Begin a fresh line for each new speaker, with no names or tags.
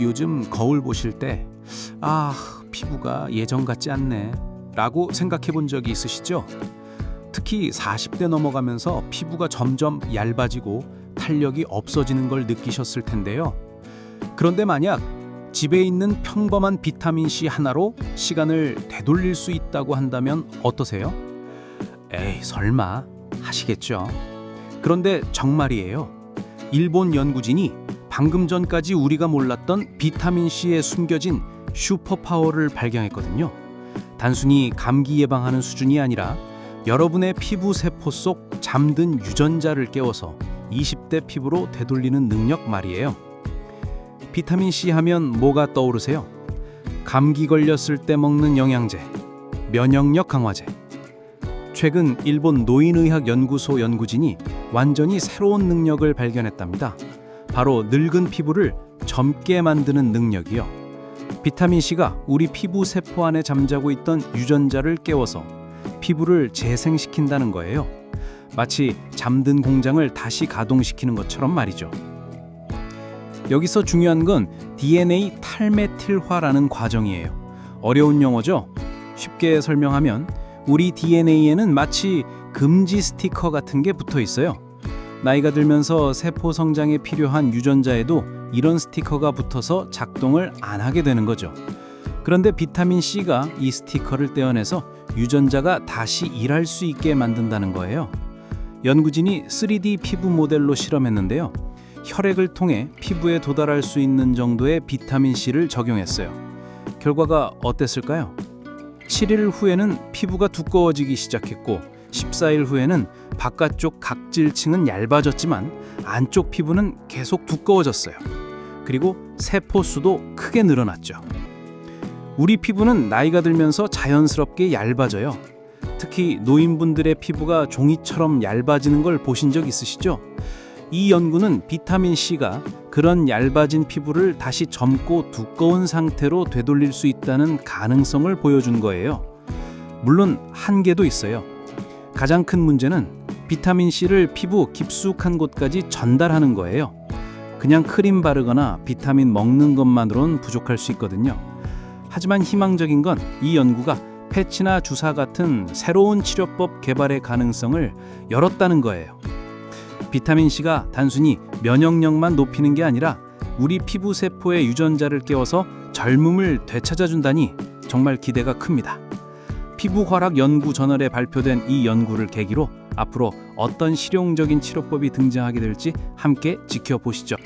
요즘 거울 보실 때 아, 피부가 예전 같지 않네 라고 생각해 본 적이 있으시죠? 특히 40대 넘어가면서 피부가 점점 얇아지고 탄력이 없어지는 걸 느끼셨을 텐데요. 그런데 만약 집에 있는 평범한 비타민 C 하나로 시간을 되돌릴 수 있다고 한다면 어떠세요? 에이, 설마 하시겠죠. 그런데 정말이에요. 일본 연구진이 방금 전까지 우리가 몰랐던 비타민 C에 숨겨진 슈퍼파워를 발견했거든요. 단순히 감기 예방하는 수준이 아니라 여러분의 피부 세포 속 잠든 유전자를 깨워서 20대 피부로 되돌리는 능력 말이에요. 비타민 C 하면 뭐가 떠오르세요? 감기 걸렸을 때 먹는 영양제, 면역력 강화제. 최근 일본 노인의학 연구소 연구진이 완전히 새로운 능력을 발견했답니다. 바로 늙은 피부를 젊게 만드는 능력이요. 비타민 C가 우리 피부 세포 안에 잠자고 있던 유전자를 깨워서 피부를 재생시킨다는 거예요. 마치 잠든 공장을 다시 가동시키는 것처럼 말이죠. 여기서 중요한 건 DNA 탈메틸화라는 과정이에요. 어려운 용어죠? 쉽게 설명하면 우리 DNA에는 마치 금지 스티커 같은 게 붙어 있어요. 나이가 들면서 세포 성장에 필요한 유전자에도 이런 스티커가 붙어서 작동을 안 하게 되는 거죠. 그런데 비타민 C가 이 스티커를 떼어내서 유전자가 다시 일할 수 있게 만든다는 거예요. 연구진이 3D 피부 모델로 실험했는데요. 혈액을 통해 피부에 도달할 수 있는 정도의 비타민 C를 적용했어요. 결과가 어땠을까요? 7일 후에는 피부가 두꺼워지기 시작했고 14일 후에는 바깥쪽 각질층은 얇아졌지만 안쪽 피부는 계속 두꺼워졌어요. 그리고 세포 수도 크게 늘어났죠. 우리 피부는 나이가 들면서 자연스럽게 얇아져요. 특히 노인분들의 피부가 종이처럼 얇아지는 걸 보신 적 있으시죠? 이 연구는 비타민 C가 그런 얇아진 피부를 다시 젊고 두꺼운 상태로 되돌릴 수 있다는 가능성을 보여준 거예요. 물론 한계도 있어요. 가장 큰 문제는 비타민 C를 피부 깊숙한 곳까지 전달하는 거예요. 그냥 크림 바르거나 비타민 먹는 것만으로는 부족할 수 있거든요. 하지만 희망적인 건 이 연구가 패치나 주사 같은 새로운 치료법 개발의 가능성을 열었다는 거예요. 비타민 C가 단순히 면역력만 높이는 게 아니라 우리 피부 세포의 유전자를 깨워서 젊음을 되찾아준다니 정말 기대가 큽니다. 피부화학 연구 저널에 발표된 이 연구를 계기로 앞으로 어떤 실용적인 치료법이 등장하게 될지 함께 지켜보시죠.